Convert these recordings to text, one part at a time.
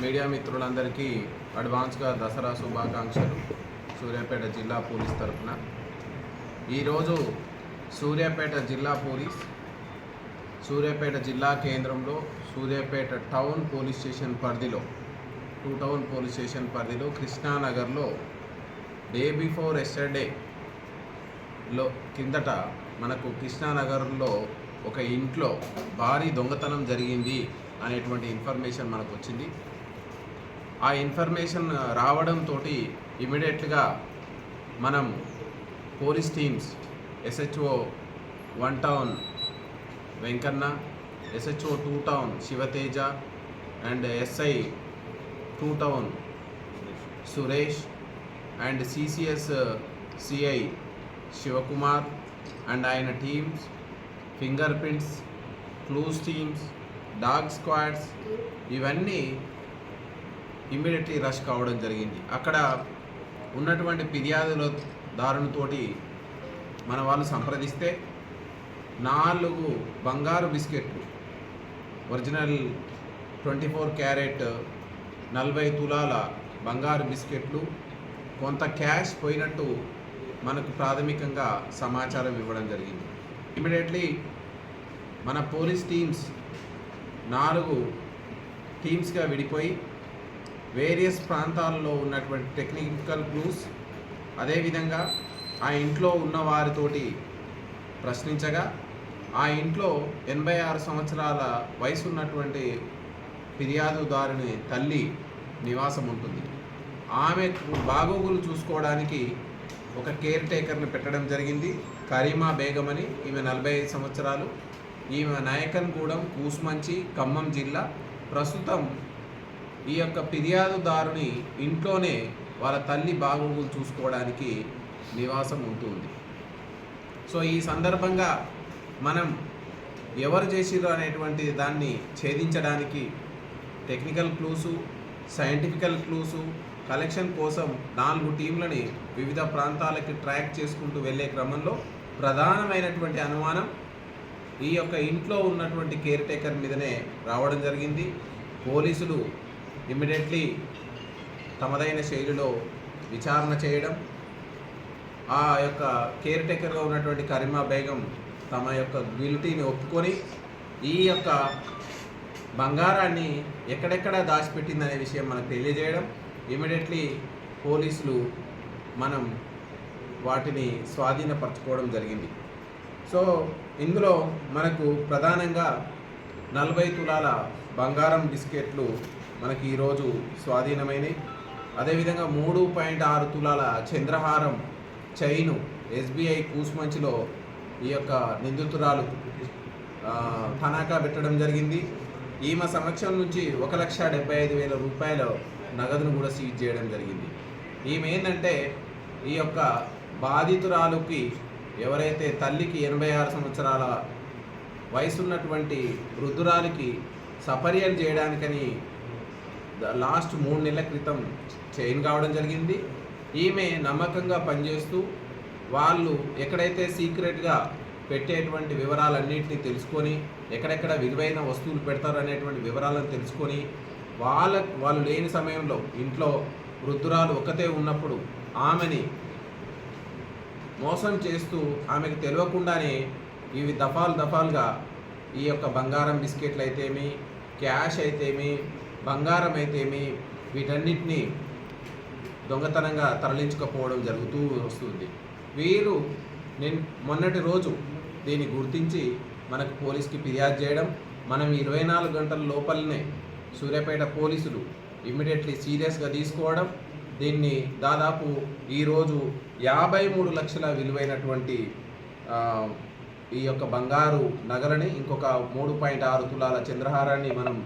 Media మిత్రులందరికీ అడ్వాన్స్గా దసరా శుభాకాంక్షలు. సూర్యాపేట జిల్లా పోలీస్ తరఫున. ఈరోజు సూర్యాపేట జిల్లా పోలీస్ సూర్యాపేట జిల్లా కేంద్రంలో సూర్యాపేట టౌన్ పోలీస్ స్టేషన్ పరిధిలో టూ టౌన్ పోలీస్ స్టేషన్ పరిధిలో కృష్ణానగర్లో డే బిఫోర్ ఎస్టర్డే లో కిందట మనకు కృష్ణానగర్లో ఒక ఇంట్లో భారీ దొంగతనం జరిగింది అనేటువంటి ఇన్ఫర్మేషన్ మనకు వచ్చింది ఆ ఇన్ఫర్మేషన్ రావడంతో ఇమీడియట్గా మనం police teams SHO one town Venkanna SHO two town Shivateja and SI two town Suresh and CCS CI Shivakumar and ఆయన teams finger prints clues teams dog squads ఇవన్నీ ఇమ్మీడియట్లీ రష్ కావడం జరిగింది. అక్కడ ఉన్నటువంటి ఫిర్యాదుల దారునితోటి మన వాళ్ళు సంప్రదిస్తే నాలుగు బంగారు బిస్కెట్లు ఒరిజినల్ ట్వంటీ ఫోర్ క్యారెట్ నలభై తులాల బంగారు బిస్కెట్లు కొంత క్యాష్ పోయినట్టు మనకు ప్రాథమికంగా సమాచారం ఇవ్వడం జరిగింది. ఇమీడియట్లీ మన పోలీస్ టీమ్స్ నాలుగు టీమ్స్గా విడిపోయి వేరియస్ ప్రాంతాల్లో ఉన్నటువంటి టెక్నికల్ క్లూస్ అదేవిధంగా ఆ ఇంట్లో ఉన్న వారితోటి ప్రశ్నించగా ఆ ఇంట్లో ఎనభై ఆరు సంవత్సరాల వయసు ఉన్నటువంటి ఫిర్యాదుదారుని తల్లి నివాసం ఉంటుంది ఆమె బాగోగులు చూసుకోవడానికి ఒక కేర్ టేకర్ని పెట్టడం జరిగింది. కరీమా బేగం అని ఈమె నలభై ఐదు సంవత్సరాలు. ఈమె నాయకన్గూడెం కూసుమంచి ఖమ్మం జిల్లా ప్రస్తుతం ఈ యొక్క ఫిర్యాదుదారుని ఇంట్లోనే వాళ్ళ తల్లి బాగోగులు చూసుకోవడానికి నివాసం ఉంటుంది. సో ఈ సందర్భంగా మనం ఎవరు చేసిర్రు అనేటువంటి దాన్ని ఛేదించడానికి టెక్నికల్ క్లూసు సైంటిఫికల్ క్లూసు కలెక్షన్ కోసం నాలుగు టీంలని వివిధ ప్రాంతాలకి ట్రాక్ చేసుకుంటూ వెళ్ళే క్రమంలో ప్రధానమైనటువంటి అనుమానం ఈ యొక్క ఇంట్లో ఉన్నటువంటి కేర్ టేకర్ మీదనే రావడం జరిగింది. పోలీసులు ఇమ్మీడియట్లీ తమదైన శైలిలో విచారణ చేయడం ఆ యొక్క కేర్ టేకర్గా ఉన్నటువంటి కరీమా బేగం తమ యొక్క గిల్టీని ఒప్పుకొని ఈ యొక్క బంగారాన్ని ఎక్కడెక్కడ దాచిపెట్టిందనే విషయం మనకు తెలియజేయడం ఇమీడియట్లీ పోలీసులు మనం వాటిని స్వాధీనపరచుకోవడం జరిగింది. సో ఇందులో మనకు ప్రధానంగా నలభై తులాల బంగారం బిస్కెట్లు మనకి ఈరోజు స్వాధీనమైనవి అదేవిధంగా మూడు పాయింట్ ఆరు తులాల చంద్రహారం చైను ఎస్బీఐ కూసుమంచిలో ఈ యొక్క నిందితురాలు తనాఖా తనఖా పెట్టడం జరిగింది. ఈమె సమక్షం నుంచి ఒక లక్ష డెబ్బై ఐదు వేల రూపాయల నగదును కూడా సీజ్ చేయడం జరిగింది. ఈమె ఏంటంటే ఈ యొక్క బాధితురాలుకి ఎవరైతే తల్లికి ఎనభై ఆరు సంవత్సరాల వయసున్నటువంటి వృద్ధురాలికి సపర్యలు చేయడానికని లాస్ట్ మూడు నెలల క్రితం చైన్ కావడం జరిగింది. ఈమె నమ్మకంగా పనిచేస్తూ వాళ్ళు ఎక్కడైతే సీక్రెట్గా పెట్టేటువంటి వివరాలన్నింటినీ తెలుసుకొని ఎక్కడెక్కడ విలువైన వస్తువులు పెడతారు అనేటువంటి వివరాలను తెలుసుకొని వాళ్ళ వాళ్ళు లేని సమయంలో ఇంట్లో వృద్ధురాలు ఒక్కతే ఉన్నప్పుడు ఆమెని మోసం చేస్తూ ఆమెకు తెలియకుండానే ఇవి దఫాలు దఫాలుగా ఈ యొక్క బంగారం బిస్కెట్లు అయితేమి క్యాష్ అయితేమి బంగారం అయితేమి వీటన్నిటిని దొంగతనంగా తరలించకపోవడం జరుగుతూ వస్తుంది. వీరు నేను మొన్నటి రోజు దీన్ని గుర్తించి మనకు పోలీస్కి ఫిర్యాదు చేయడం మనం ఇరవై నాలుగు గంటల లోపలనే సూర్యాపేట పోలీసులు ఇమ్మీడియట్లీ సీరియస్గా తీసుకోవడం దీన్ని దాదాపు ఈరోజు యాభై మూడు లక్షల విలువైనటువంటి ఈ యొక్క బంగారు నగలని ఇంకొక మూడు పాయింట్ ఆరు తులాల చంద్రహారాన్ని మనం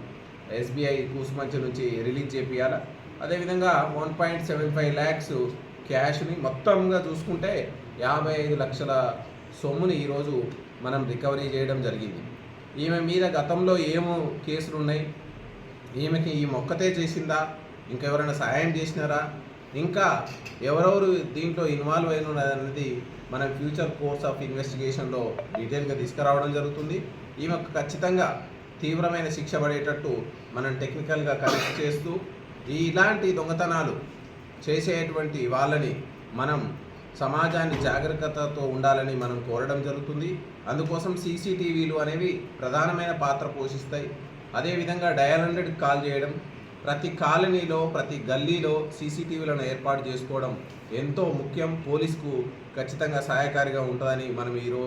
ఎస్బీఐ కూసుమంచి నుంచి రిలీజ్ చేపియాలి అదేవిధంగా one point seven five lakhs క్యాష్ని మొత్తంగా చూసుకుంటే యాభై ఐదు లక్షల సొమ్ముని ఈరోజు మనం రికవరీ చేయడం జరిగింది. ఈమె మీద గతంలో ఏమో కేసులు ఉన్నాయి. ఈమెకి ఈ మొక్కతే చేసిందా? ఇంకెవరైనా సహాయం చేసినారా? ఇంకా ఎవరెవరు దీంట్లో ఇన్వాల్వ్ అయిన అనేది మన ఫ్యూచర్ కోర్స్ ఆఫ్ ఇన్వెస్టిగేషన్లో డీటెయిల్గా తీసుకురావడం జరుగుతుంది. ఈమె ఖచ్చితంగా తీవ్రమైన శిక్ష పడేటట్టు మనం టెక్నికల్గా కనెక్ట్ చేస్తూ ఈ ఇలాంటి దొంగతనాలు చేసేటువంటి వాళ్ళని మనం సమాజాన్ని జాగ్రత్తతో ఉండాలని మనం కోరడం జరుగుతుంది. అందుకోసం సీసీటీవీలు అనేవి ప్రధానమైన పాత్ర పోషిస్తాయి. అదేవిధంగా డయల్ హండ్రెడ్కి కాల్ చేయడం ప్రతి కాలనీలో ప్రతి గల్లీలో సీసీటీవీలను ఏర్పాటు చేసుకోవడం ఎంతో ముఖ్యం. పోలీస్కు ఖచ్చితంగా సహాయకారిగా ఉంటుందని మనం ఈరోజు